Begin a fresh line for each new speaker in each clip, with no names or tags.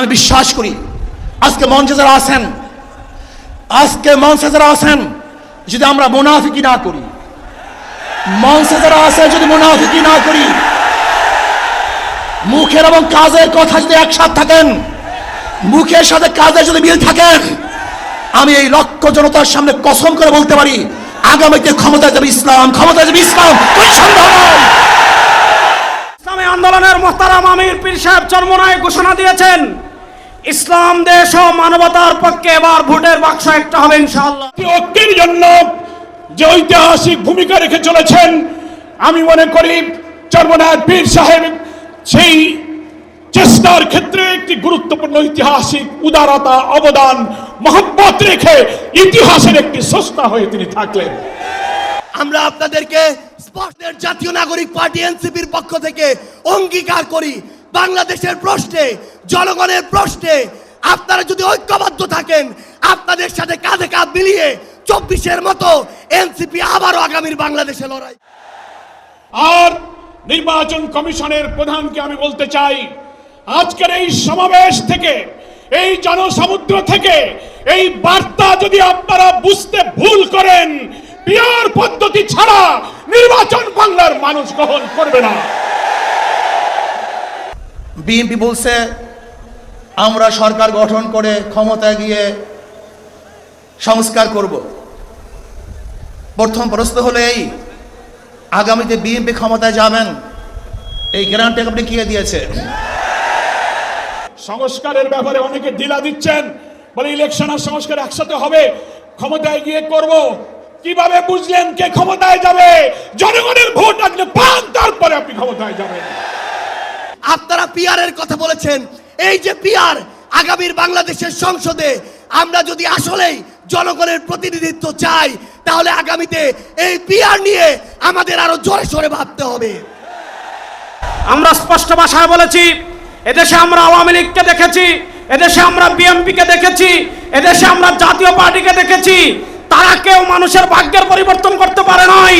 আমি বিশ্বাস করি আজকে মঞ্চে যারা আছেন, আজকে মঞ্চে যারা আছেন, যদি আমরা মুনাফিকি না করি, মঞ্চে যারা আছে যদি মুনাফিকি না করি, মুখের এবং কাজের কথা যদি একসাথে থাকেন, মুখের সাথে কাজের যদি মিল থাকেন, আমি এই লক্ষ জনতার সামনে কসম করে বলতে পারি, আগামীতে ক্ষমতা যাবে ইসলাম ক্ষমতা যাবে ইসলাম।
ইসলামী আন্দোলনের মোহতারাম আমির পীর সাহেব চরমনায় ঘোষণা দিয়েছেন ইসলাম দেশ ও মানবতার পক্ষে এবার ভোটের বাক্স একটা হবে ইনশাআল্লাহ।
ঐক্যের জন্য যে ঐতিহাসিক ভূমিকা রেখে চলেছেন আমি মনে করি চর্মনাথ বীর সাহেব সেই চেষ্টার ক্ষেত্রে একটি গুরুত্বপূর্ণ ঐতিহাসিক উদারতা অবদান মহব্বত রেখে ইতিহাসের একটি স্রষ্টা হয়ে তিনি থাকলেন।
আমরা আপনাদেরকে স্পষ্টের জাতীয় নাগরিক পার্টি এনসিপির পক্ষ থেকে অঙ্গীকার করি। বাংলাদেশের প্রশ্নে, জনগণের প্রশ্নে আপনারা যদি ঐক্যবদ্ধ থাকেন, আপনাদের সাথে কাঁধে কাঁধ মিলিয়ে চব্বিশের মতো এনসিপি আবারও আগামীর বাংলাদেশে লড়াই।
আর নির্বাচন কমিশনের প্রধানকে আমি বলতে চাই, আজকের এই সমাবেশ থেকে, এই জনসমুদ্র থেকে এই বার্তা যদি আপনারা বুঝতে ভুল করেন পিয়ার পদ্ধতি ছাড়া নির্বাচন বাংলার মানুষ গ্রহণ করবে না।
বিএনপি বলছে, আমরা সরকার গঠন করে ক্ষমতায় গিয়ে সংস্কার করব। প্রথম প্রশ্ন হলো এই, আগামীতে বিএনপি ক্ষমতায় যাবেন, এই গ্যারান্টি আপনি কে দিয়েছে?
সংস্কারের ব্যাপারে অনেকে দিলা দিচ্ছেন, বলে ইলেকশন আর সংস্কার একসাথে হবে, ক্ষমতায় গিয়ে করব। কীভাবে বুঝলেন কে ক্ষমতায় যাবে? জনগণের ভোট আসলে পান, তারপরে আপনি ক্ষমতায় যাবেন।
আপনারা পিয়ারের কথা বলেছেন। এই যে পিয়ার আগামীর বাংলাদেশের সংসদে আমরা যদি আসলেই জনগণের প্রতিনিধিত্ব চাই, তাহলে আগামীতে এই পিয়ার নিয়ে আমাদের আরও জোরে সোরে ভাবতে হবে।
আমরা স্পষ্ট ভাষায় বলেছি, এদেশে আমরা আওয়ামী লীগকে দেখেছি, এদেশে আমরা বিএনপিকে দেখেছি, এদেশে আমরা জাতীয় পার্টিকে দেখেছি তারা কেউ মানুষের ভাগ্যের পরিবর্তন করতে পারে নাই।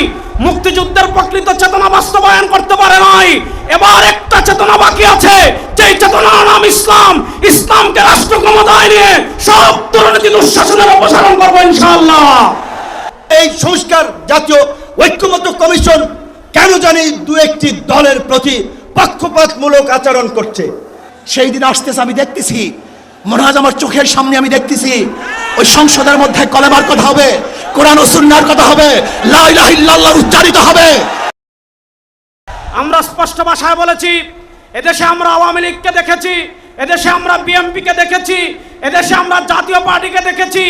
মুক্তিযুদ্ধের প্রকৃত চেতনা বাস্তবায়ন করতে পারে নাই। এবার একটা চেতনা বাকি আছে। যেই চেতনার নাম ইসলাম। ইসলামকে রাষ্ট্র ক্ষমতায় নিয়ে সব দুর্নীতি দুঃশাসনের অপসারণ করব ইনশাআল্লাহ।
এই সংস্কার জাতীয় ঐক্যমত্য কমিশন কেন জানি দু একটি দলের প্রতি পক্ষপাতমূলক আচরণ করছে।
সেই দিন আসতেছে, আমি দেখতেছি মনে হয় আমার চোখের সামনে আমি দেখতেছি, ওই সংসদের মধ্যে কলেবার কথা হবে, কোরআন ও সুন্নার কথা হবে, লা ইলাহা ইল্লাল্লাহ উচ্চারিত হবে।
আমরা স্পষ্ট ভাষায় বলেছি, এদেশে আমরা আওয়ামী লীগকে দেখেছি, এদেশে আমরা বিএমপিকে দেখেছি, এদেশে আমরা জাতীয় পার্টিকে দেখেছি।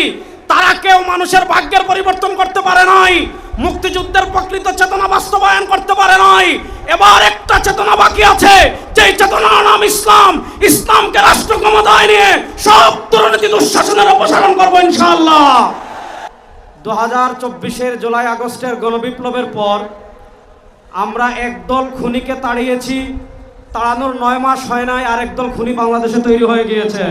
তারা কেউ মানুষের ভাগ্যের পরিবর্তন করতে পারে নাই, মুক্তিযুদ্ধের প্রকৃত চেতনা বাস্তবায়ন করতে পারে নাই। এবার একটা চেতনা বাকি আছে, যেই চেতনার নাম ইসলাম। ইসলামকে রাষ্ট্র ক্ষমতায় নিয়ে সব দুর্নীতি, দুঃশাসনের অপসারণ করব ইনশাআল্লাহ। দু হাজার চব্বিশের জুলাই আগস্টের গণবিপ্লবের পর আমরা একদল খুনিকে তাড়িয়েছি, তাড়ানোর নয় মাস হয় নাই আর একদল খুনি বাংলাদেশে তৈরি হয়ে গিয়েছে।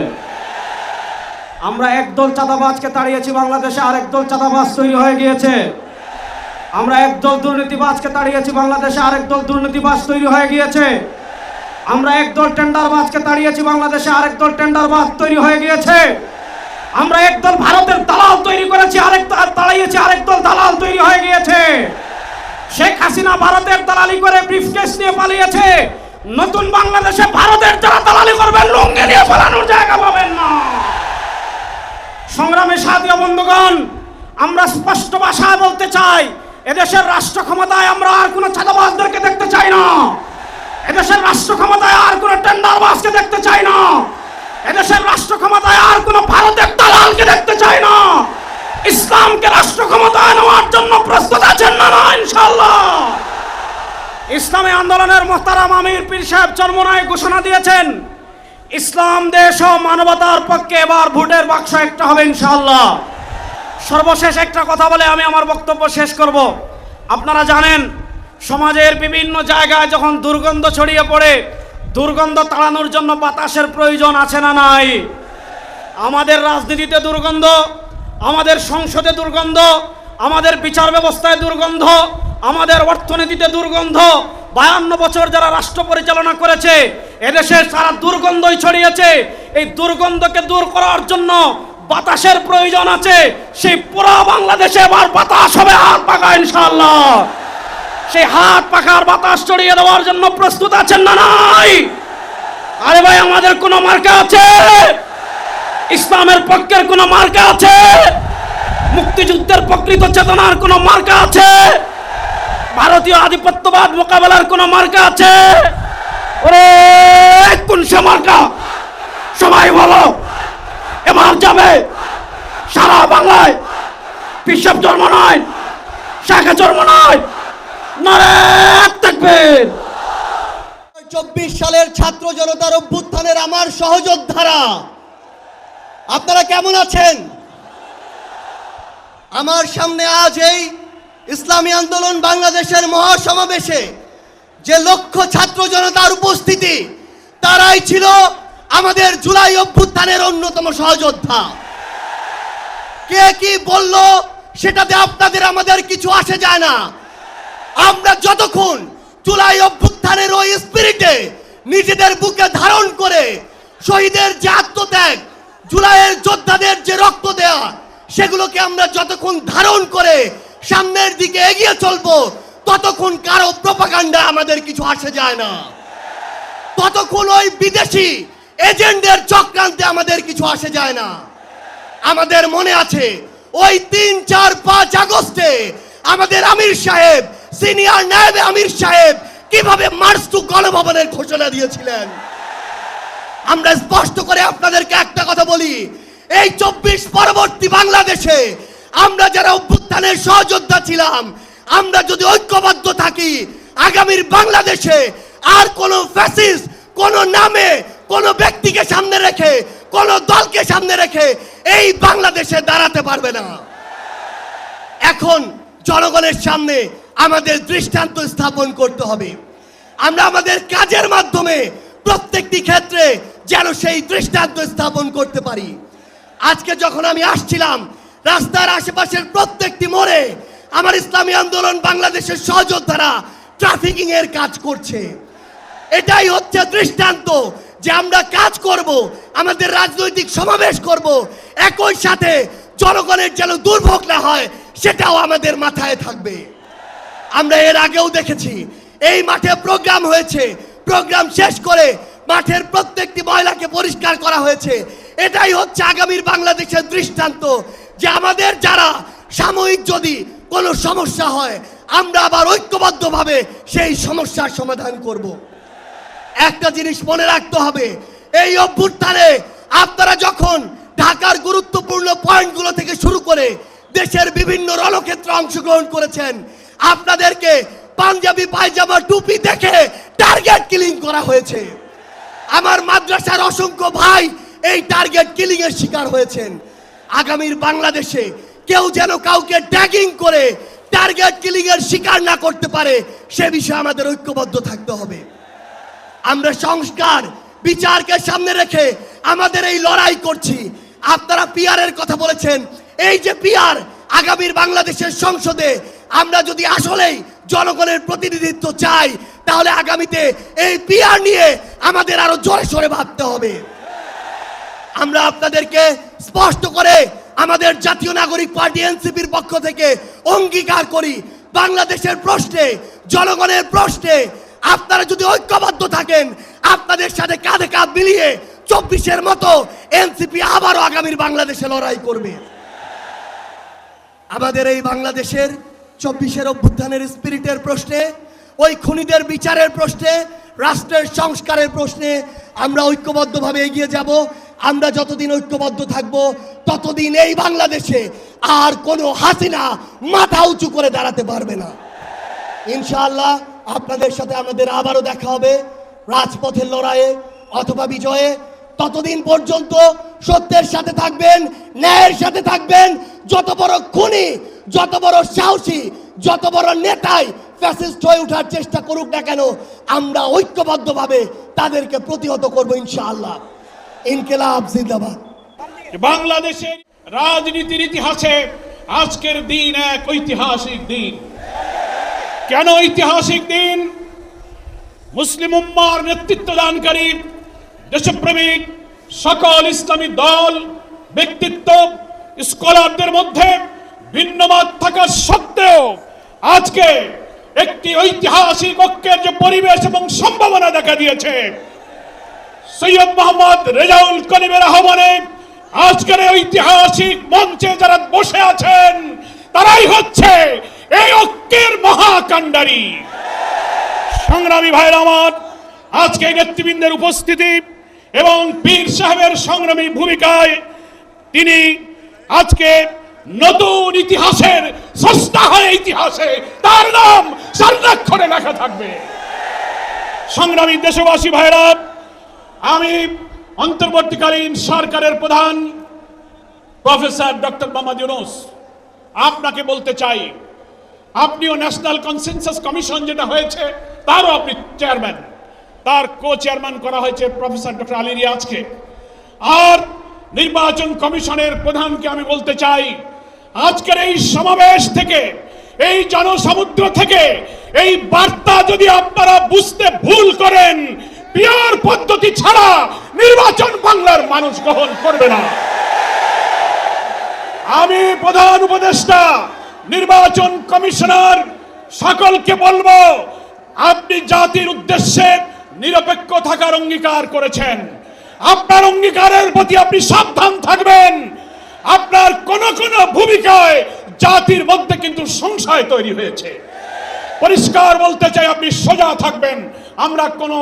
আমরা একদল চাঁদাবাজকে তাড়িয়েছি বাংলাদেশে আর একদল চাঁদাবাজ তৈরি হয়ে গিয়েছে। আমরা একদল দুর্নীতিবাজকে তাড়িয়েছি বাংলাদেশে আর একদল দুর্নীতিবাজ তৈরি হয়ে গিয়েছে। আমরা একদল টেন্ডারবাজকে তাড়িয়েছি বাংলাদেশে আর একদল টেন্ডারবাজ তৈরি হয়ে গিয়েছে। আমরা একদল ভারতের দালাল তৈরি করেছি, আরেক তাড়িয়েছি, আরেক দল দালাল তৈরি হয়ে গিয়েছে। শেখ হাসিনা ভারতের দালালি করে ব্রিফকেস নিয়ে পালিয়েছে। নতুন বাংলাদেশে ভারতের যারা দালালি করবেন লুঙ্গি নিয়ে পালানোর জায়গা পাবেন না। সংগ্রামে সাথীয় বন্ধুগণ, আমরা স্পষ্ট ভাষায় বলতে চাই, এদেশের রাষ্ট্র ক্ষমতায় আমরা আর কোনো চাঁদাবাজদেরকে দেখতে চাই না। এদেশের রাষ্ট্র ক্ষমতায় আর কোনো টেন্ডারবাজকে দেখতে চাই না। এদেশের রাষ্ট্র ক্ষমতায় আর কোনো ভারতের দালালকে দেখতে চাই না। ইসলামকে রাষ্ট্র ক্ষমতায় নেওয়ার জন্য প্রস্তুত আছেন না না ইনশাল্লাহ ইসলামী আন্দোলনের মোহতারাম আমির পীর সাহেব চরমনায় ঘোষণা দিয়েছেন ইসলাম, দেশ ও মানবতার পক্ষে এবার ভোটের বাক্স একটা হবে ইনশাআল্লাহ। সর্বশেষ একটা কথা বলে আমি আমার বক্তব্য শেষ করব। আপনারা জানেন, সমাজের বিভিন্ন জায়গায় যখন দুর্গন্ধ ছড়িয়ে পড়ে, দুর্গন্ধ তাড়ানোর জন্য বাতাসের প্রয়োজন আছে না নাই? আমাদের রাজনীতিতে দুর্গন্ধ, আমাদের সংসদে দুর্গন্ধ, আমাদের বিচার ব্যবস্থায় দুর্গন্ধ, আমাদের অর্থনীতিতে দুর্গন্ধ বায়ান্ন বছর যারা রাষ্ট্র পরিচালনা করেছে এদেশে সারা দুর্গন্ধই ছড়িয়েছে। এই দুর্গন্ধকে দূর করার জন্য বাতাসের প্রয়োজন আছে। সেই পুরো বাংলাদেশে এবার বাতাস হবে হাত পাকা ইনশাল্লাহ সেই হাত পাখার বাতাস ছড়িয়ে দেওয়ার জন্য প্রস্তুত আছেন না নাই? আরে ভাই, আমাদের কোনো মার্কা আছে? ইসলামের পক্ষের কোনো মার্কা আছে? মুক্তিযুদ্ধের প্রকৃত চেতনার কোনো মার্কা আছে? ভারতীয় আধিপত্যবাদ মোকাবেলার কোনো মার্কা আছে? ওরে কোন সে মার্কা। সবাই বলো, এবার যাবে। সারা বাংলায় পিসব জন্ম নয়, শাখা জন্ম নয় থাকবে
চব্বিশ সালের ছাত্র জনতার অভ্যুত্থানের আমার সহযোদ্ধারা, আপনারা কেমন আছেন? আমার সামনে আজ এই ইসলামী আন্দোলন বাংলাদেশের মহাসমাবেশে যে লক্ষ ছাত্র জনতার উপস্থিতি, তারাই ছিল আমাদের জুলাই অভ্যুত্থানের অন্যতম সহযোদ্ধা। কে কি বলল, সেটাতে আপনাদের আমাদের কিছু আসে যায় না। আমরা যতক্ষণ জুলাই অভ্যুত্থানের ওই স্পিরিটে নিজেদের বুকে ধারণ করে শহীদের যে আত্মত্যাগ, জুলাইয়ের যোদ্ধাদের যে রক্ত দেয়া, সেগুলোকে আমরা যতক্ষণ ধারণ করে সামনের দিকে এগিয়ে চলবো, ততক্ষণ কারও প্রপাগান্ডা আমাদের কিছু আসে যায় না। ততক্ষণ ওই বিদেশি এজেন্টের চক্রান্তে আমাদের কিছু আসে যায় না। আমাদের মনে আছে, ওই তিন, চার, পাঁচ আগস্টে আমাদের আমির সাহেব, সিনিয়র নায়েবে আমির সাহেব কীভাবে মার্চ টু গণভবনের ঘোষণা দিয়েছিলেন? আমরা স্পষ্ট করে আপনাদেরকে একটা কথা বলি, এই চব্বিশ পরবর্তী বাংলাদেশে আমরা যারা অভ্যুত্থানের সহযোদ্ধা ছিলাম, আমরা যদি ঐক্যবদ্ধ থাকি, আগামীর বাংলাদেশে আর কোন ফ্যাসিস কোন নামে, কোন ব্যক্তিকে সামনে রেখে, কোন দলকে সামনে রেখে এই বাংলাদেশে দাঁড়াতে পারবে না। এখন জনগণের সামনে আমাদের দৃষ্টান্ত স্থাপন করতে হবে। আমরা আমাদের কাজের মাধ্যমে প্রত্যেকটি ক্ষেত্রে যেন সেই দৃষ্টান্ত স্থাপন করতে পারি। আজকে যখন আমি আসছিলাম রাস্তার আশেপাশের প্রত্যেকটি মোড়ে আমার ইসলামী আন্দোলন বাংলাদেশের সহযোদ্ধারা ট্রাফিকিং এর কাজ করছে। এটাই হচ্ছে দৃষ্টান্ত যে আমরা কাজ করব, আমাদের রাজনৈতিক সমাবেশ করব, একই সাথে জনগণের যেন দুর্ভোগ না হয়, সেটাও আমাদের মাথায় থাকবে। আমরা এর আগেও দেখেছি, এই মাঠে প্রোগ্রাম হয়েছে প্রোগ্রাম শেষ করে মাঠের প্রত্যেকটি ময়লাকে পরিষ্কার করা হয়েছে। এটাই হচ্ছে আগামীর বাংলাদেশের দৃষ্টান্ত যে আমাদের যারা সাময়িক যদি কোনো সমস্যা হয়, আমরা আবার ঐক্যবদ্ধভাবে সেই সমস্যার সমাধান করব। একটা জিনিস মনে রাখতে হবে, এই অভ্যুত্থানে আপনারা যখন ঢাকার গুরুত্বপূর্ণ পয়েন্টগুলো থেকে শুরু করে দেশের বিভিন্ন রণক্ষেত্রে অংশগ্রহণ করেছেন, আপনাদেরকে পাঞ্জাবি পায়জামা টুপি দেখে টার্গেট কিলিং করা হয়েছে। আমার মাদ্রাসার অসংখ্য ভাই এই টার্গেট কিলিং এর শিকার হয়েছেন। আগামীর বাংলাদেশে কেউ যেন কাউকে ট্যাগিং করে টার্গেট কিলিং এর শিকার না করতে পারে, সে বিষয়ে আমাদের ঐক্যবদ্ধ থাকতে হবে। আমরা সংস্কার, বিচারকে সামনে রেখে আমাদের এই লড়াই করছি। আপনারা পিয়ারের কথা বলেছেন, এই যে পিয়ার আগামীর বাংলাদেশের সংসদে আমরা যদি আসলেই জনগণের প্রতিনিধিত্ব চাই, তাহলে আগামীতে এই পিয়ার নিয়ে আমাদের আরও জোরে সোরে ভাবতে হবে। আমরা আপনাদেরকে স্পষ্ট করে আমাদের জাতীয় নাগরিক পার্টি এনসিপির পক্ষ থেকে অঙ্গীকার করি। বাংলাদেশের প্রশ্নে, জনগণের প্রশ্নে আপনারা যদি ঐক্যবদ্ধ থাকেন, আপনাদের সাথে কাঁধে কাঁধ মিলিয়ে চব্বিশের মতো এনসিপি আবারও আগামীর বাংলাদেশে লড়াই করবে। আমাদের এই বাংলাদেশের চব্বিশের অভ্যুত্থানের স্পিরিটের প্রশ্নে, ওই খুনিদের বিচারের প্রশ্নে, রাষ্ট্রের সংস্কারের প্রশ্নে আমরা ঐক্যবদ্ধভাবে এগিয়ে যাব। আমরা যতদিন ঐক্যবদ্ধ থাকব, ততদিন এই বাংলাদেশে আর কোনো হাসিনা মাথা উঁচু করে দাঁড়াতে পারবে না। ইনশাআল্লাহ আপনাদের সাথে আমাদের আবারও দেখা হবে রাজপথের লড়াইয়ে অথবা বিজয়ে। ততদিন পর্যন্ত সত্যের সাথে থাকবেন, ন্যায়ের সাথে থাকবেন। যত বড় খুনি, যত বড় সাহসী, যত বড় নেতাই ফ্যাসিস্ট হয়ে ওঠার চেষ্টা করুক না কেন, আমরা ঐক্যবদ্ধভাবে তাদেরকে প্রতিহত করব ইনশাআল্লাহ। ইনকেলাব, জিন্দাবাদ।
বাংলাদেশের রাজনীতির ইতিহাসে আজকের দিন এক ঐতিহাসিক দিন। কেন ঐতিহাসিক দিন? মুসলিম উম্মার নেতৃত্ব দানকারী দেশপ্রেমিক সকল ইসলামী দল, ব্যক্তিত্ব, স্কলারদের মধ্যে ভিন্নমত থাকা সত্ত্বেও আজকে একটি ঐতিহাসিক ঐক্যের যে পরিবেশ এবং সম্ভাবনা দেখা দিয়েছে সৈয়দ মোহাম্মদ রেজাউল করিমের আহ্বানে আজকের ঐতিহাসিক মঞ্চে যারা বসে আছেন, তারাই হচ্ছে এই ঐক্যের মহাকাণ্ডারী। সংগ্রামী ভাইরা আমার, আজকে নেতৃবৃন্দের উপস্থিতি এবং পীর সাহেবের সংগ্রামী ভূমিকায় তিনি আজকে নতুন ইতিহাসের সস্তা হয় ইতিহাসে তার নাম স্বর্ণাক্ষরে লেখা থাকবে। সংগ্রামী দেশবাসী ভাইরা আমি অন্তর্বর্তীকালীন সরকারের প্রধান প্রফেসর ডক্টর মোহাম্মদ ইউনুস, আপনাকে বলতে চাই, আপনিও ন্যাশনাল কনসেনসাস কমিশন যেটা হয়েছে, তারও আপনি চেয়ারম্যান। তার কো চেয়ারম্যান করা হয়েছে প্রফেসর ডক্টর আলী রিয়াজকে আর নির্বাচন কমিশনের প্রধানকে আমি বলতে চাই, আজকের এই সমাবেশ থেকে, এই জনসমুদ্র থেকে, এই বার্তা যদি আপনারা বুঝতে ভুল করেন পিওর পদ্ধতি ছাড়া নির্বাচন বাংলার মানুষ গ্রহণ করবে না। আমি প্রধান উপদেষ্টা, নির্বাচন কমিশনার সকলকে বলব, আপনি জাতির উদ্দেশ্যে নিরপেক্ষ থাকার অঙ্গীকার করেছেন। আপনার অঙ্গীকারের প্রতি আপনি সাবধান থাকবেন। আপনার কোন কোন ভূমিকায় জাতির মধ্যে কিন্তু সংশয় তৈরি হয়েছে। পরিষ্কার বলতে চাই, আপনি সোজা থাকবেন। আমরা কোন,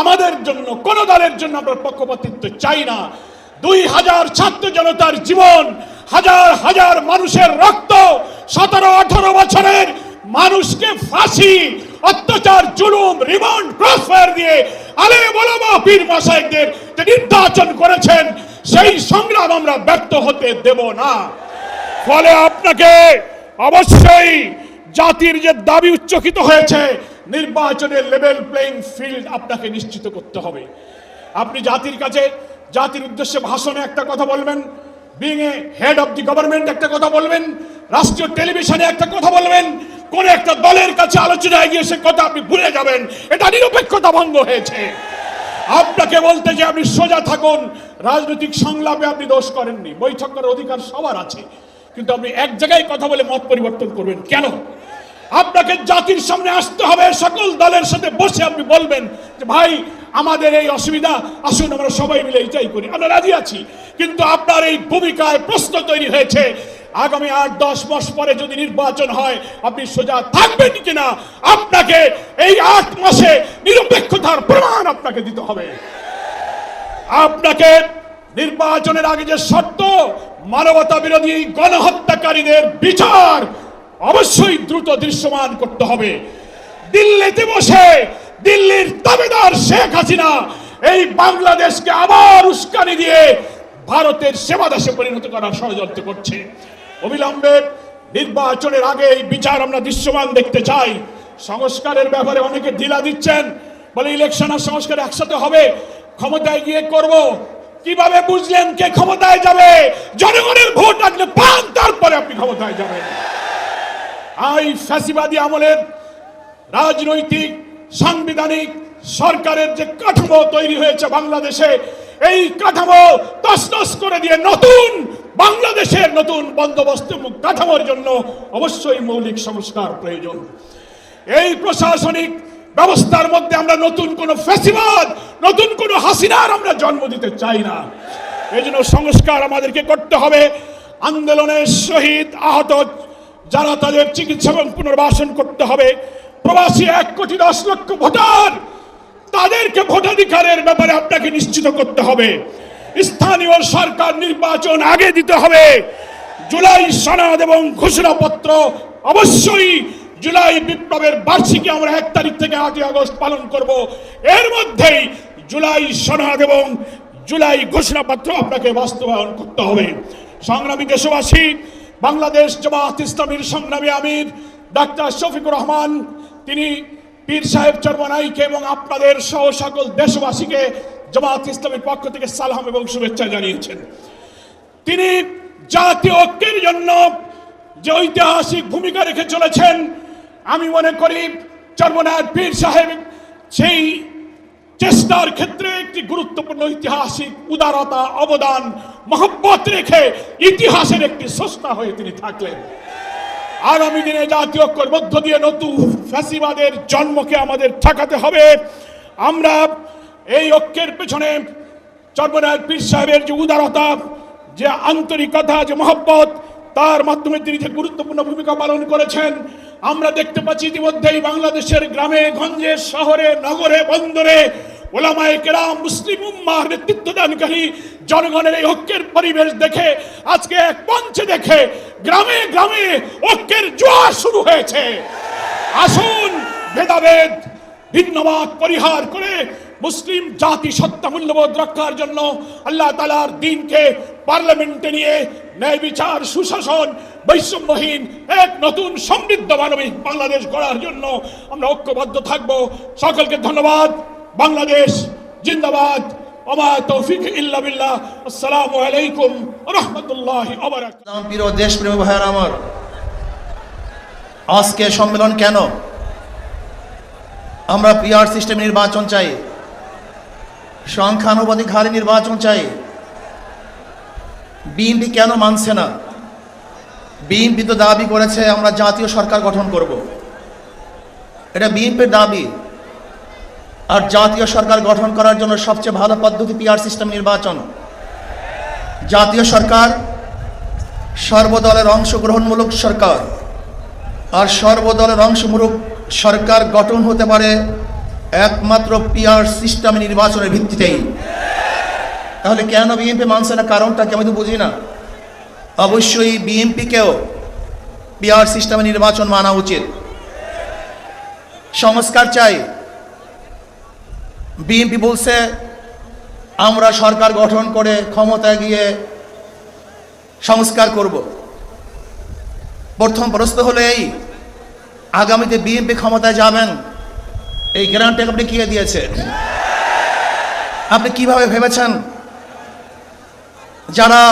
আমাদের জন্য, কোন দলের জন্য আমরা পক্ষপাতিত্ব চাই না। দুই হাজার ছাত্র জনতার জীবন, হাজার হাজার মানুষের রক্ত, সতেরো, আঠারো বছরের মানুষকে ফাঁসি, অত্যাচার, জুলুম, রিমান্ড, ক্রসফায়ার দিয়ে আলে বলব পীর মাসাইকদের যে নির্বাচন করেছেন, সেই সংগ্রাম আমরা ব্যক্ত হতে দেব না। ফলে আপনাকে অবশ্যই জাতির যে দাবি উচ্চকিত হয়েছে নির্বাচনের লেভেল প্লেইং ফিল্ড আপনাকে নিশ্চিত করতে হবে। আপনি জাতির কাছে, জাতির উদ্দেশ্যে ভাষণে একটা কথা বলবেন being a head of the government একটা কথা বলবেন, রাষ্ট্রীয় টেলিভিশনে একটা কথা বলবেন, কোন একটা দলের কাছে আলোচনায় গিয়ে সে কথা আপনি ভুলে যাবেন। এটা নিরপেক্ষতা ভঙ্গ হয়েছে। আপনাকে বলতে যে আপনি সোজা থাকুন, রাজনৈতিক সংলাপে আপনি দোষ করেননি, বৈঠক করার অধিকার সবার আছে, কিন্তু আপনি এক জায়গায় কথা বলে মত পরিবর্তন করবেন। কেন? আপনাকে জাতির সামনে আসতে হবে, সকল দলের সাথে বসে আপনি বলবেন যে, ভাই, আমাদের এই অসুবিধা, আসুন আমরা সবাই মিলে এটাই করি। আমরা রাজি আছি, কিন্তু আপনার এই ভূমিকায় প্রশ্ন তৈরি হয়েছে, আগামী আট, দশ মাস পরে যদি নির্বাচন হয়, আপনি সোজা থাকবেন কিনা? আপনাকে এই আট মাসে নিরপেক্ষতার প্রমাণ আপনাকে দিতে হবে। আপনাকে নির্বাচনের আগে যে শর্ত, মানবতা বিরোধী গণহত্যাকারীদের বিচার অবশ্যই দ্রুত দৃশ্যমান করতে হবে। দিল্লিতে বসে দিল্লির দাবিদার শেখ হাসিনা এই বাংলাদেশকে আবার উস্কানি দিয়ে ভারতের সেবা দাসে পরিণত করার ষড়যন্ত্র করছে। অবিলম্বে নির্বাচনের আগে এই বিচার আমরা দৃশ্যমান দেখতে চাই। সংস্কারের ব্যাপারে অনেকে ঢিলা দিচ্ছেন, বলে ইলেকশন আর সংস্কার একসাথে হবে, ক্ষমতায় গিয়ে করব। কীভাবে বুঝলেন কে ক্ষমতায় যাবে? জনগণের ভোট আসলে পান, তারপরে আপনি ক্ষমতায় যাবেন। এই ফ্যাসিবাদী আমলের রাজনৈতিক, সাংবিধানিক সরকারের যে কাঠামো তৈরি হয়েছে বাংলাদেশে, এই কাঠামো তসনস করে দিয়ে নতুন বাংলাদেশের নতুন বন্দোবস্ত কাঠামোর জন্য অবশ্যই মৌলিক সংস্কার প্রয়োজন। এই প্রশাসনিক ব্যবস্থার মধ্যে আমরা নতুন কোন ফ্যাসিবাদ, নতুন কোন হাসিনার আমরা জন্ম দিতে চাই না। এই জন্য সংস্কার আমাদেরকে করতে হবে। আন্দোলনের শহীদ আহত যারা তাদের চিকিৎসা এবং পুনর্বাসন করতে হবে, প্রবাসী এক কোটি দশ লক্ষ ভোটার, তাদেরকে ভোটাধিকারের ব্যাপারে আপনাকে নিশ্চিত করতে হবে। স্থানীয় সরকার নির্বাচন আগে দিতে হবে। জুলাই সনদ এবং ঘোষণাপত্র অবশ্যই জুলাই বিপ্লবের বার্ষিকী আমরা এক তারিখ থেকে আটই আগস্ট পালন করব। এর মধ্যেই জুলাই সনদ এবং জুলাই ঘোষণাপত্র আপনাকে বাস্তবায়ন করতে হবে। সংগ্রামী দেশবাসী বাংলাদেশ জামাত ইসলামীর সংগ্রামী আমির ডাক্তার শফিকুর রহমান, তিনি পীর সাহেব চর্মনাইকে এবং আপনাদের সহ সকল দেশবাসীকে জামাত ইসলামের পক্ষ থেকে সালাম এবং শুভেচ্ছা জানিয়েছেন। তিনি জাতীয় ঐক্যের জন্য যে ঐতিহাসিক ভূমিকা রেখে চলেছেন, আমি মনে করি চর্মনায় পীর সাহেব সেই চেষ্টার ক্ষেত্রে একটি গুরুত্বপূর্ণ ঐতিহাসিক উদারতা, অবদান, মহব্বত রেখে ইতিহাসের একটি স্রষ্টা হয়ে তিনি থাকলেন। আগামী দিনে জাতীয় ঐক্যের মধ্য দিয়ে নতুন ফ্যাসিবাদের জন্মকে আমাদের ঠেকাতে হবে। আমরা এই ঐক্যের পেছনে চর্মনায় পীর সাহেবের যে উদারতা, যে আন্তরিকতা, যে মহব্বত তার মাধ্যমে তিনি যে গুরুত্বপূর্ণ ভূমিকা পালন করেছেন, আমরা দেখতে পাচ্ছি ইতিমধ্যেই বাংলাদেশের গ্রামে, গঞ্জে, শহরে, নগরে, বন্দরে ওলামায়ে কেরাম, মুসলিম উম্মার নেতৃত্ব দানকারী জনগণের এই ঐক্যের পরিবেশ দেখে, আজকে এক মঞ্চে দেখে গ্রামে গ্রামে ঐক্যের জোয়ার শুরু হয়েছে। আসুন ভেদাভেদ ভিন্নবাদ পরিহার করে মুসলিম জাতি সত্তা মূল্যবোধ রক্ষার জন্য আল্লাহ তালার দিনকে পার্লামেন্টে নিয়ে ন্যায় বিচার, সুশাসন, বৈষম্যহীন এক নতুন সমৃদ্ধ মানবিক বাংলাদেশ গড়ার জন্য আমরা ঐক্যবদ্ধ থাকব। সকলকে ধন্যবাদ। বাংলাদেশ জিন্দাবাদ। তৌফিক বিল্লাহ। আসসালামু আলাইকুম
প্রিয় আমার, আজকে সম্মেলন কেন? আমরা পিআর সিস্টেম নির্বাচন চাই। সংখ্যানুপাতিক হারে নির্বাচন চাই। বিএনপি কেন মানছে না? বিএনপি তো দাবি করেছে, আমরা জাতীয় সরকার গঠন করব। এটা বিএনপির দাবি। আর জাতীয় সরকার গঠন করার জন্য সবচেয়ে ভালো পদ্ধতি পিআর সিস্টেম নির্বাচন। জাতীয় সরকার সর্বদলের অংশগ্রহণমূলক সরকার। আর সর্বদলের অংশমূলক সরকার গঠন হতে পারে একমাত্র পিআর সিস্টেম নির্বাচনের ভিত্তিতেই। তাহলে কেন বিএনপি মানছে না? কারণটা কি আমি তো বুঝি না। অবশ্যই বিএনপিকেও পিআর সিস্টেমে নির্বাচন মানা উচিত। সংস্কার চাই। বিএনপি বলছে, আমরা সরকার গঠন করে ক্ষমতায় গিয়ে সংস্কার করব। প্রথম প্রশ্ন হলো এই, আগামীতে বিএনপি ক্ষমতায় যাবেন? এই গ্যারান্টি আপনি কে দিয়েছে আপনি কীভাবে ভেবেছেন যারা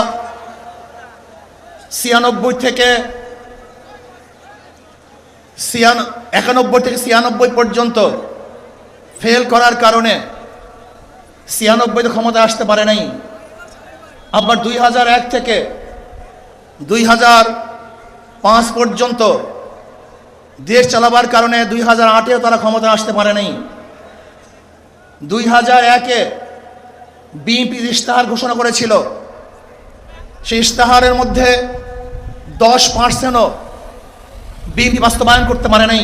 ছিয়ানব্বই থেকে একানব্বই থেকে ছিয়ানব্বই পর্যন্ত ফেল করার কারণে ছিয়ানব্বইতে ক্ষমতা আসতে পারে নাই। আবার দুই হাজার এক থেকে দুই হাজার পাঁচ পর্যন্ত দেশ চালাবার কারণে দুই হাজার আটেও তারা ক্ষমতা আসতে পারে নাই। দুই হাজার একে বিএনপি ইশতেহার ঘোষণা করেছিল, সেই ইশতেহারের মধ্যে দশ পার্সেন্টও বিএনপি বাস্তবায়ন করতে পারে নাই।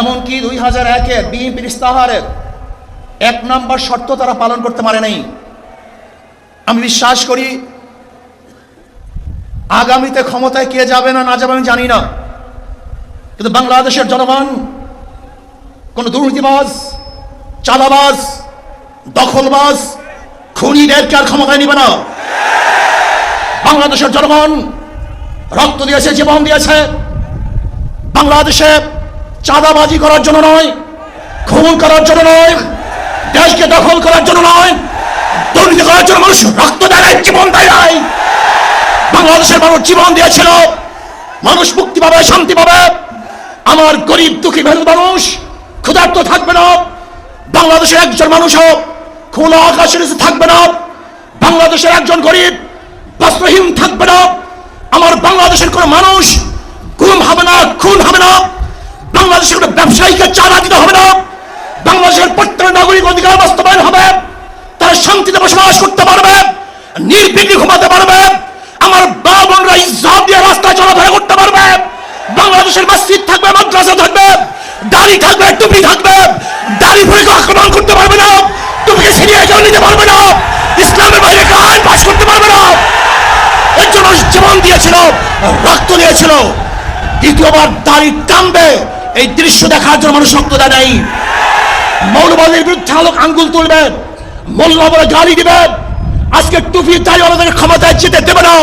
এমনকি দুই হাজার একে বিএনপির ইশতেহারের এক নম্বর শর্ত তারা পালন করতে পারে নাই। আমি বিশ্বাস করি, আগামীতে ক্ষমতায় কে যাবে না না যাবে আমি জানি না। কিন্তু বাংলাদেশের জনগণ, কোনো দুর্নীতিবাজ চালাবাজ দখলবাজ খুনিদেরকে আর ক্ষমতায় নিবে না? বাংলাদেশের জনগণ রক্ত দিয়েছে, জীবন দিয়েছে। বাংলাদেশে চাঁদাবাজি করার জন্য নয়, খুন করার জন্য নয়, দেশকে দখল করার জন্য নয়, দুর্নীতি করার জন্য মানুষ রক্ত দেয় জীবন দেয় নাই। বাংলাদেশের মানুষ জীবন দিয়েছিল, মানুষ মুক্তি পাবে, শান্তি পাবে। আমার গরিব দুঃখী মেহনত মানুষ, ক্ষুধার্ত থাকবে না। বাংলাদেশের একজন মানুষও খোলা আকাশের থাকবে না। বাংলাদেশের একজন গরিব, বস্ত্রহীন থাকবে না। আমার বাংলাদেশের কোনো মানুষ গুম হবে না, খুন হবে না। বাংলাদেশের কোনো ব্যবসায়ীকে চাঁদা দিতে হবে না। বাংলাদেশের প্রত্যেক নাগরিক অধিকার বাস্তবায়ন হবে। তারা শান্তিতে বসবাস করতে পারবে, নির্বিঘ্নে ঘুমাতে পারবে। আমার মা বোনরা ইজ্জত দিয়ে রাস্তায় চলাফেরা করতে পারবে। বাংলাদেশের মসজিদ থাকবে, মাদ্রাসা থাকবে, দাড়ি থাকবে, টুপি থাকবে, দাড়ি ভরে কেউ আক্রমণ করতে পারবে না, টুপিকে ছিনিয়ে কেউ নিতে পারবে না, ইসলামের বাইরে কেউ আইন পাস করতে পারবে না। এর জন্য জীবন দিয়েছিল, রক্ত দিয়েছিল, দ্বিতীয়বার দাড়ি টানবে, এই দৃশ্য দেখার জন্য মানুষ রক্ত দেয় নাই। মৌলবাদের বিরুদ্ধে আলোক আঙ্গুল তুলবে মোল্লা বলে গালি দিবে আজকে টুপি তাই আমাদের ক্ষমতায় যেতে দেবে না।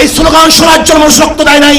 এই স্লোগান শোনার জন্য মানুষ রক্ত দেয় নাই।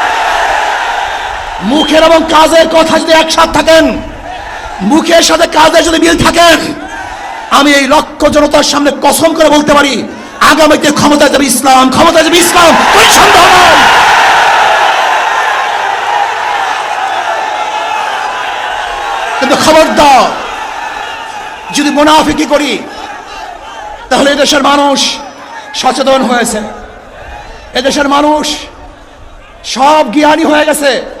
মুখের এবং কাজের কথা যদি একসাথ থাকেন, মুখের সাথে কাজের যদি মিল থাকেন, আমি এই লক্ষ জনতার সামনে কসম করে বলতে পারি, আগামীতে ক্ষমতা যাবে ইসলাম ক্ষমতা যাবে ইসলাম, কোনো সন্দেহ নাই। কিন্তু খবরদার, যদি মুনাফিকি করি, তাহলে এদেশের মানুষ সচেতন হয়েছে। এদেশের মানুষ সব জ্ঞানী হয়ে গেছে।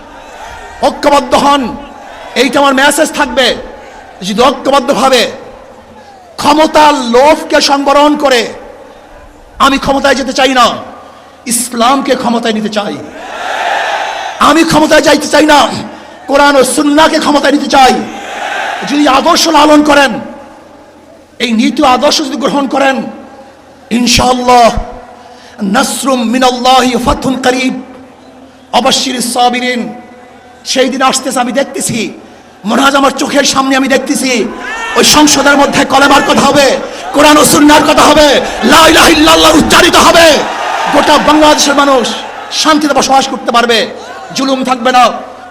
ঐক্যবদ্ধ হন। এইটা আমার মেসেজ থাকবে। যদি ঐক্যবদ্ধভাবে ক্ষমতার লোভকে সংবরণ করে, আমি ক্ষমতায় যেতে চাই না, ইসলামকে ক্ষমতায় নিতে চাই। আমি ক্ষমতায় যাইতে চাই না, কোরআন ও সুন্নাকে ক্ষমতায় নিতে চাই। যদি আদর্শ লালন করেন, এই নীতি আদর্শ যদি গ্রহণ করেন, ইনশাআল্লাহ নাসরুম মিনাল্লাহি ফাতহুন করিব অবশ্যির সাবিরিন সেই দিন আসতেছে, আমি দেখতেছি। মনে হয় আমার চোখের সামনে আমি দেখতেছি। ওই সংসদের মধ্যে কলেমার কথা হবে, কোরআন ও সুন্নার কথা হবে, লা ইলাহা ইল্লাল্লাহ উচ্চারিত হবে। গোটা বাংলাদেশের মানুষ শান্তিতে বসবাস করতে পারবে। জুলুম থাকবে না,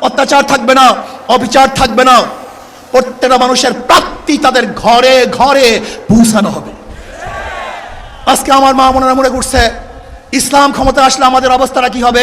অত্যাচার থাকবে না, অবিচার থাকবে না। প্রত্যেকটা মানুষের প্রাপ্তি তাদের ঘরে ঘরে পৌঁছানো হবে। আজকে আমার মা মনেরা মনে করছে, ইসলাম ক্ষমতা আসলে আমাদের অবস্থাটা কি হবে?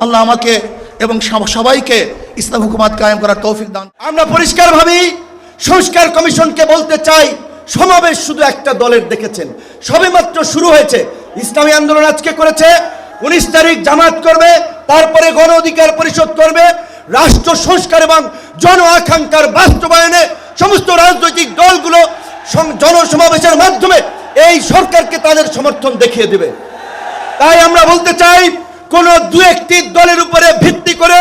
আল্লাহ আমাকে এবং সব- সবাইকে ইসলাম হুকুমাত কায়েম করার তৌফিক দান
আমরা পরিষ্কারভাবেই সংস্কার কমিশনকে বলতে চাই, সমাবেশ শুধু একটা দলের দেখেছেন। সবেমাত্র শুরু হয়েছে। ইসলামী আন্দোলন আজকে করেছে, উনিশ তারিখ জামাত করবে, তারপরে গণ অধিকার পরিষদ করবে, রাষ্ট্র সংস্কার এবং জন আকাঙ্ক্ষার বাস্তবায়নে সমস্ত রাজনৈতিক দলগুলো জনসমাবেশের মাধ্যমে এই সরকারকে তাদের সমর্থন দেখিয়ে দেবে। তাই আমরা বলতে চাই কোন দু একটি দলের উপরে ভিত্তি করে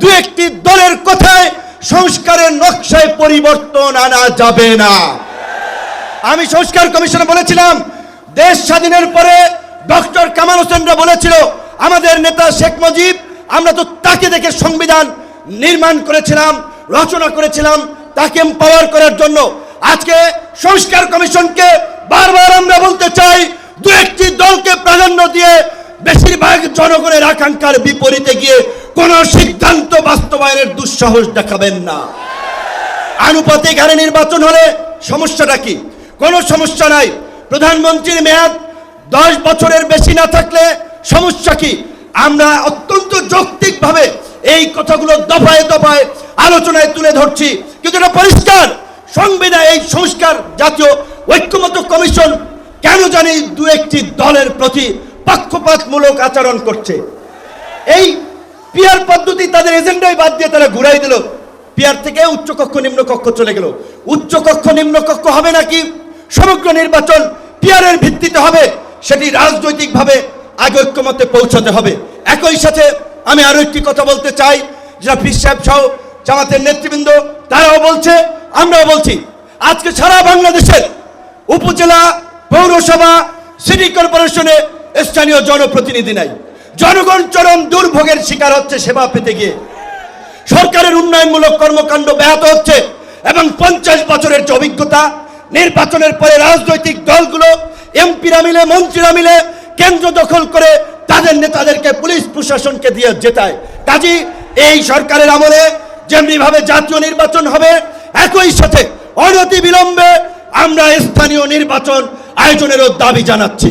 দু একটি দলের কথায় সংস্কারের নকশায় পরিবর্তন আনা যাবে না। আমি সংস্কার কমিশনে বলেছিলাম, দেশ স্বাধীনের পরে ডক্টর কামাল হোসেনরা বলেছিল, আমাদের নেতা শেখ মুজিব, আমরা তো তাকে দেখে সংবিধান নির্মাণ করেছিলাম, রচনা করেছিলাম, তাকে পাওয়ার করার জন্য। আজকে সংস্কার কমিশনকে বারবার আমরা বলতে চাই, দু একটি দলকে প্রাধান্য দিয়ে বেশিরভাগ জনগণের আকাঙ্ক্ষার বিপরীতে গিয়ে কোন সিদ্ধান্ত বাস্তবায়নের দুঃসাহস দেখাবেন না। আনুপাতিক হারে নির্বাচন হলে সমস্যাটা কি? কোনো সমস্যা নাই। প্রধানমন্ত্রীর মেয়াদ দশ বছরের বেশি না থাকলে সমস্যা কি? আমরা অত্যন্ত যৌক্তিকভাবে এই কথাগুলো দফায় দফায় আলোচনায় তুলে ধরছি। কিন্তু এটা পরিষ্কার। সংবিধান, এই সংস্কার জাতীয় ঐক্যমত কমিশন কেন জানি দু একটি দলের প্রতি পক্ষপাতমূলক আচরণ করছে। এই পিয়ার পদ্ধতি তাদের এজেন্ডাই বাদ দিয়ে তারা ঘুরাই দিল। পিয়ার থেকে উচ্চকক্ষ, নিম্নকক্ষ চলে গেল। উচ্চকক্ষ, নিম্নকক্ষ হবে নাকি? সমগ্র নির্বাচন পিয়ারের ভিত্তিতে হবে, সেটি রাজনৈতিকভাবে আগে ঐক্যমতে পৌঁছাতে হবে। একই সাথে আমি আরও একটি কথা বলতে চাই যারা পীর সাহেব সহ জামাতের নেতৃবৃন্দ, তারাও বলছে, আমরাও বলছি। আজকে সারা বাংলাদেশের উপজেলা পৌরসভা, সিটি কর্পোরেশনে স্থানীয় জনপ্রতিনিধি নাই। জনগণ চরম দুর্ভোগের শিকার হচ্ছে সেবা পেতে গিয়ে। সরকারের উন্নয়নমূলক কর্মকাণ্ড ব্যাহত হচ্ছে এবং পঞ্চাশ বছরের যে অভিজ্ঞতা, নির্বাচনের পরে রাজনৈতিক দলগুলো এমপিরা মিলে মন্ত্রীরা মিলে কেন্দ্র দখল করে তাদের নেতাদেরকে পুলিশ প্রশাসনকে দিয়ে জেতায়। কাজী এই সরকারের আমলে যেমনি ভাবে জাতীয় নির্বাচন হবে, একই সাথে অনতি বিলম্বে আমরা স্থানীয় নির্বাচন আয়োজনেরও দাবি জানাচ্ছি।